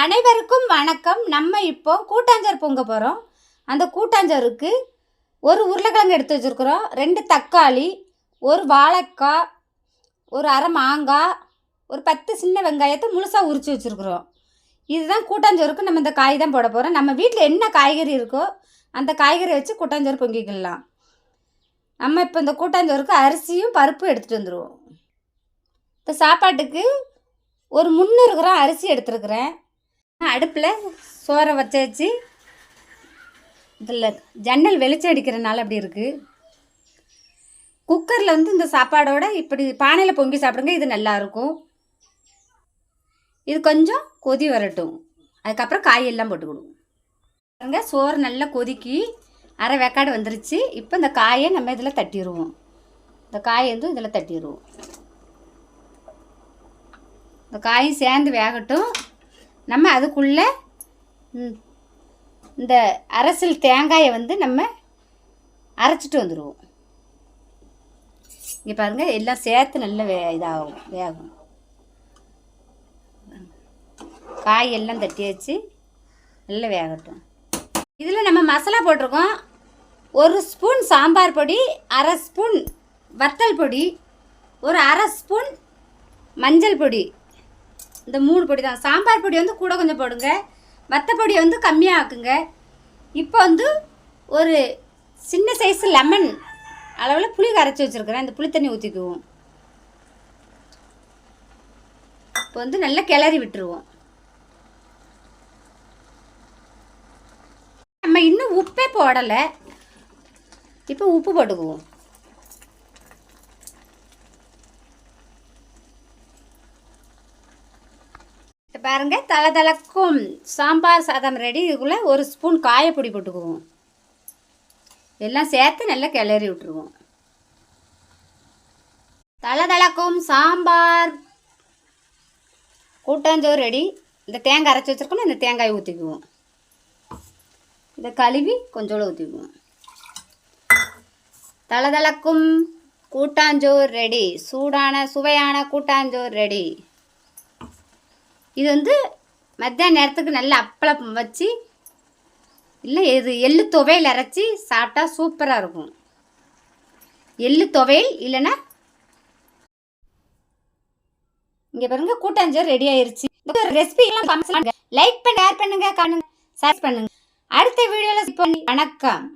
அனைவருக்கும் வணக்கம். நம்ம இப்போ கூட்டாஞ்சோறு பொங்க போகிறோம் அந்த கூட்டாஞ்சோறுக்கு ஒரு உருளைக்கிழங்கு எடுத்து வச்சுருக்குறோம். ரெண்டு தக்காளி ஒரு வாழைக்காய் ஒரு அரை மாங்காய் ஒரு பத்து சின்ன வெங்காயத்தை முழுசாக உரித்து வச்சுருக்குறோம். இதுதான் கூட்டாஞ்சோறுக்கு நம்ம இந்த காய் தான் போட போகிறோம் நம்ம வீட்டில் என்ன காய்கறி இருக்கோ அந்த காய்கறி வச்சு கூட்டாஞ்சோறு பொங்கிக்கலாம். நம்ம இப்போ இந்த கூட்டாஞ்சோறுக்கு அரிசியும் பருப்பும் எடுத்துகிட்டு வந்துடுவோம் இப்போ சாப்பாட்டுக்கு ஒரு முந்நூறு கிராம் அரிசி எடுத்துருக்குறேன். அடுப்பில் சோறை வச்சாச்சு இதில் ஜன்னல் வெளிச்சம் அடிக்கிறனால அப்படி இருக்குது குக்கரில் வந்து இந்த சாப்பாடோட இப்படி பானையில் பொங்கி சாப்பிடுங்க இது நல்லாயிருக்கும் இது கொஞ்சம் கொதி வரட்டும். அதுக்கப்புறம் காயெல்லாம் போட்டுக்கிடுவோம் பாருங்க சோறு நல்லா கொதிக்கி. அரை வேக்காடு வந்துருச்சு. இப்போ இந்த காயை நம்ம இதில் தட்டிடுவோம். இந்த காயை வந்து இதில் தட்டிடுவோம். இந்த காயும் சேர்ந்து வேகட்டும். நம்ம அதுக்குள்ளே இந்த அரசல் தேங்காயை வந்து நம்ம அரைச்சிட்டு வந்துடுவோம் இங்கே பாருங்கள் எல்லாம் சேர்த்து நல்லா வே இதாகும் வேகும். காய் எல்லாம் தட்டியாச்சு நல்லா வேகட்டும். இதில் நம்ம மசாலா போட்டிருக்கோம். ஒரு ஸ்பூன் சாம்பார் பொடி அரை ஸ்பூன் வத்தல் பொடி ஒரு அரை ஸ்பூன் மஞ்சள் பொடி. இந்த மூணு பொடி தான். சாம்பார் பொடி வந்து கூட கொஞ்சம் போடுங்க. மற்ற பொடியை வந்து கம்மியாக ஆக்குங்க இப்போ வந்து ஒரு சின்ன சைஸ் லெமன் அளவில் புளி கரைச்சி வச்சுருக்கிறேன். இந்த புளி தண்ணி ஊற்றிக்குவோம் இப்போ வந்து நல்லா கிளறி விட்டுருவோம். நம்ம இன்னும் உப்பே போடலை. இப்போ உப்பு போட்டுக்குவோம். பாருங்கள் பாருங்க. தலை தலக்கும் சாம்பார் சாதம் ரெடி இதுக்குள்ளே ஒரு ஸ்பூன் காயப்பொடி போட்டுக்குவோம். எல்லாம் சேர்த்து நல்லா கிளறி விட்டுருவோம். தலை தலக்கும் சாம்பார். கூட்டாஞ்சோறு ரெடி இந்த தேங்காய் அரைச்சி வச்சிருக்கோம் இந்த தேங்காயை ஊற்றிக்குவோம் இதை கழுவி கொஞ்சோடு ஊற்றிக்குவோம் தலை தலக்கும் கூட்டாஞ்சோறு ரெடி சூடான சுவையான கூட்டாஞ்சோறு ரெடி இது வந்து மத்தியான நேரத்துக்கு நல்லா அப்பளம் வச்சு இல்லை இது எள்ளு துவையல் அரைச்சி சாப்பிட்டா சூப்பராக இருக்கும். எள்ளு துவையல் இல்லைன்னா இங்கே பாருங்க கூட்டாஞ்சோர் ரெடி ஆயிருச்சு. இந்த லைக் பண்ணி ஷேர் பண்ணுங்க காணுங்க ஷேர் பண்ணுங்க. அடுத்த வீடியோவில் வணக்கம்.